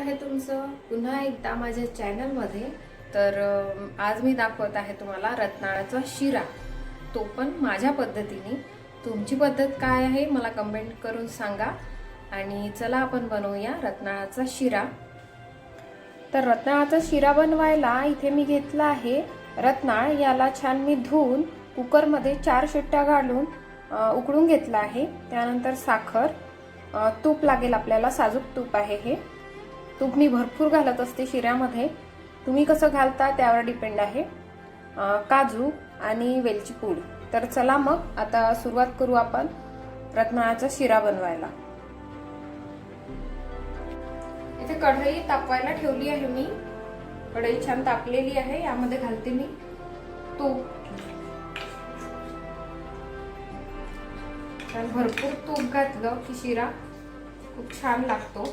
आहे तुमचं. पुन्हा एकदा माझ्या चॅनलमध्ये. तर आज मी दाखवत आहे तुम्हाला रत्नाळाचा शिरा. तो पण माझ्या पद्धतीने. तुमची पद्धत काय आहे मला कमेंट करून सांगा. आणि चला आपण बनवूया रत्नाळाचा शिरा. तर रत्नाळाचा शिरा बनवायला इथे मी घेतला आहे रत्नाळ. याला छान मी धुवून कुकरमध्ये चार शिट्ट्या घालून उकडून उकळून घेतला आहे. त्यानंतर साखर तूप लागेल आपल्याला. साजूक तूप आहे हे. तूप मी भरपूर घालत असते शिऱ्यामध्ये. तुम्ही कसं घालता त्यावर डिपेंड आहे. काजू आणि वेलची पूड. तर चला मग आता सुरुवात करू आपण रत्नाळाचा शिरा बनवायला. इथे कढई तापवायला ठेवली आहे मी. कढई छान तापलेली आहे यामध्ये घालते मी. तूप भरपूर तूप घातलं की शिरा खूप छान लागतो.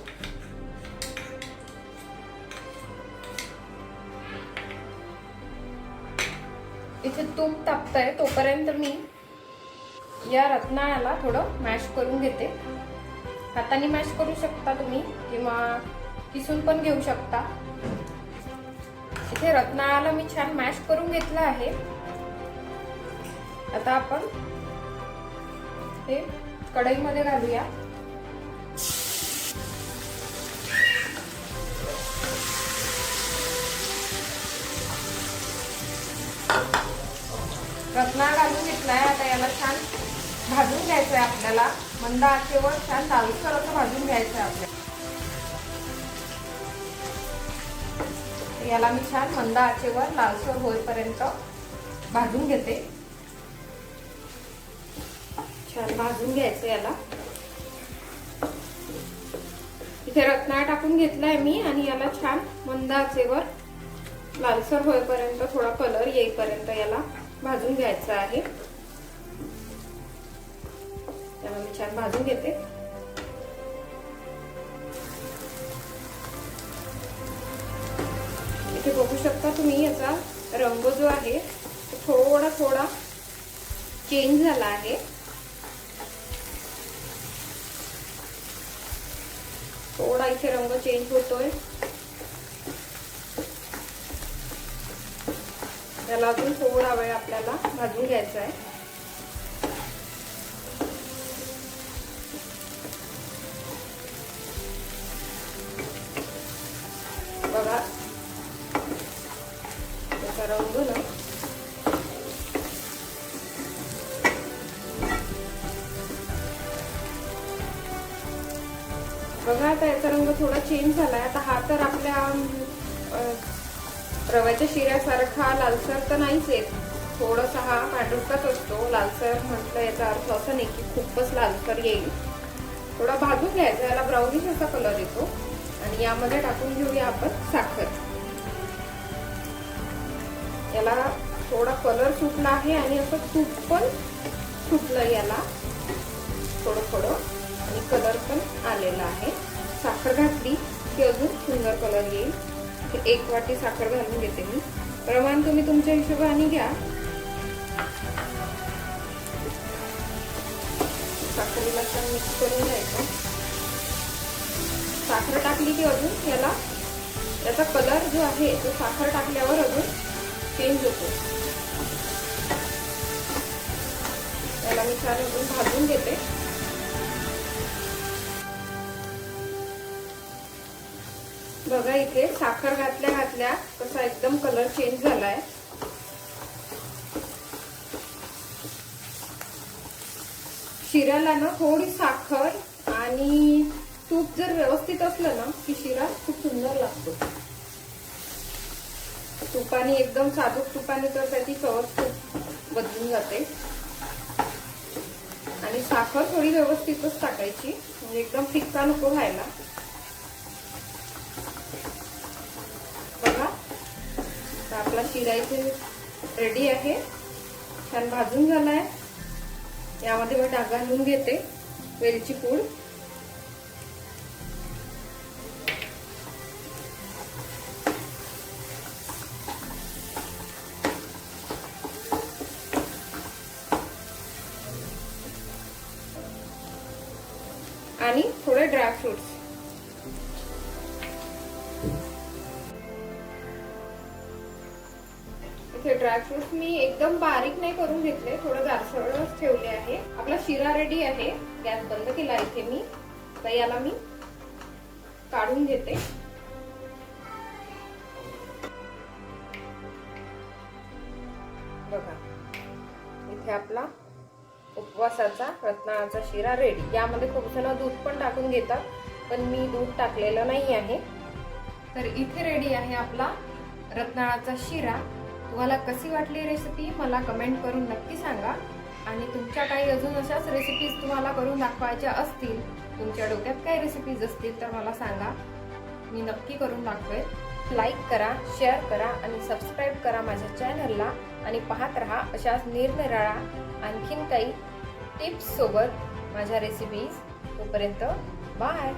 इथे तूप तापतंय तोपर्यंत मी या रत्नाळ्याला थोडं मॅश करून घेते. हाताने मॅश करू शकता तुम्ही किंवा किसून पण घेऊ शकता. इथे रत्नाळाला मी छान मॅश करून घेतलं आहे. आता आपण हे कढईमध्ये घालूया. रत्नाळ घालून घेतलाय. आता याला छान भाजून घ्यायचं आहे आपल्याला. मंद आचेवर छान दालसर असं भाजून घ्यायचं आहे आपल्याला. याला मी छान मंद आचेवर लालसर होईपर्यंत भाजून घेते. छान भाजून घ्यायचं याला. इथे रत्नाळ टाकून घेतलाय मी आणि याला छान मंद आचेवर लालसर होईपर्यंत थोडा कलर येईपर्यंत याला. भाजून घ्यायचं आहे. त्याला मी छान भाजून घेते. इथे बघू शकता तुम्ही याचा रंग जो आहे तो थोडा थोडा चेंज झाला आहे. थोडा इथे रंग चेंज होतोय. त्याला अजून थोडा वेळ आपल्याला भाजून घ्यायचा आहे. बघा. त्याचा रंग ना. बघा आता याचा रंग थोडा चेंज झालाय. आता हा तर आपल्या रव्याच्या शिऱ्यासारखा लालसर तर नाहीच येत. थोडासा हा पांढरकाच असतो. लालसर म्हटलं याचा अर्थ असा नाही की खूपच लालसर येईल. थोडा भाजून घ्यायचा. याला ब्राउनिश असा कलर येतो. आणि यामध्ये टाकून घेऊया आपण साखर. याला थोडा कलर सुटला आहे आणि असं तूप पण सुटलं याला. थोडं थोडं. आणि कलर पण आलेला आहे. साखर घातली की अजून सुंदर कलर येईल. एक वाटी साखर घालून घेते मी. प्रमाण तुम्ही तुमच्या हिशोबाने घ्या. साखरेला छान मिक्स करून घ्यायचं. साखर टाकली की अजून याला याचा कलर जो आहे तो साखर टाकल्यावर अजून चेंज होतो. याला मी छान अजून भाजून घेते. बघा इथे साखर घातल्या घातल्या कसा एकदम कलर चेंज झालाय. शिऱ्याला ना थोडी साखर आणि तूप जर व्यवस्थित असलं ना की शिरा खूप सुंदर लागतो. तुपाने एकदम साधूक तुपाने तर त्याची चवच खूप बदलून जाते. आणि साखर थोडी व्यवस्थितच टाकायची म्हणजे एकदम फिक्का नको व्हायला. शिरा इथे रेडी आहे. छान भाजून झालाय. यामध्ये मी डाग घालून घेते. वेलची पूड. आणि थोडे ड्रायफ्रुट्स इथे ड्रायफ्रुट्स मी एकदम बारीक नाही करून घेतले थोडं जारसळच ठेवले आहे. आपला शिरा रेडी आहे. गॅस बंद केला इथे मी. तर याला मी काढून घेते. बघा इथे आपला उपवासाचा रत्नाळाचा शिरा रेडी यामध्ये खूप जण दूध पण टाकून घेतात पण मी दूध टाकलेलं नाही आहे. तर इथे रेडी आहे आपला रत्नाळाचा शिरा. तुम्हाला कशी वाटली रेसिपी मला कमेंट करून नक्की सांगा. आणि तुमच्या काही अजून अशाच रेसिपीज तुम्हाला करून दाखवायच्या असतील तुमच्या डोक्यात काही रेसिपीज असतील तर मला सांगा. मी नक्की करून दाखवेल. लाईक करा शेअर करा आणि सबस्क्राईब करा माझ्या चॅनलला आणि पाहत राहा अशाच निरनिराळा आणखीन काही टिप्ससोबत माझ्या रेसिपीज तोपर्यंत बाय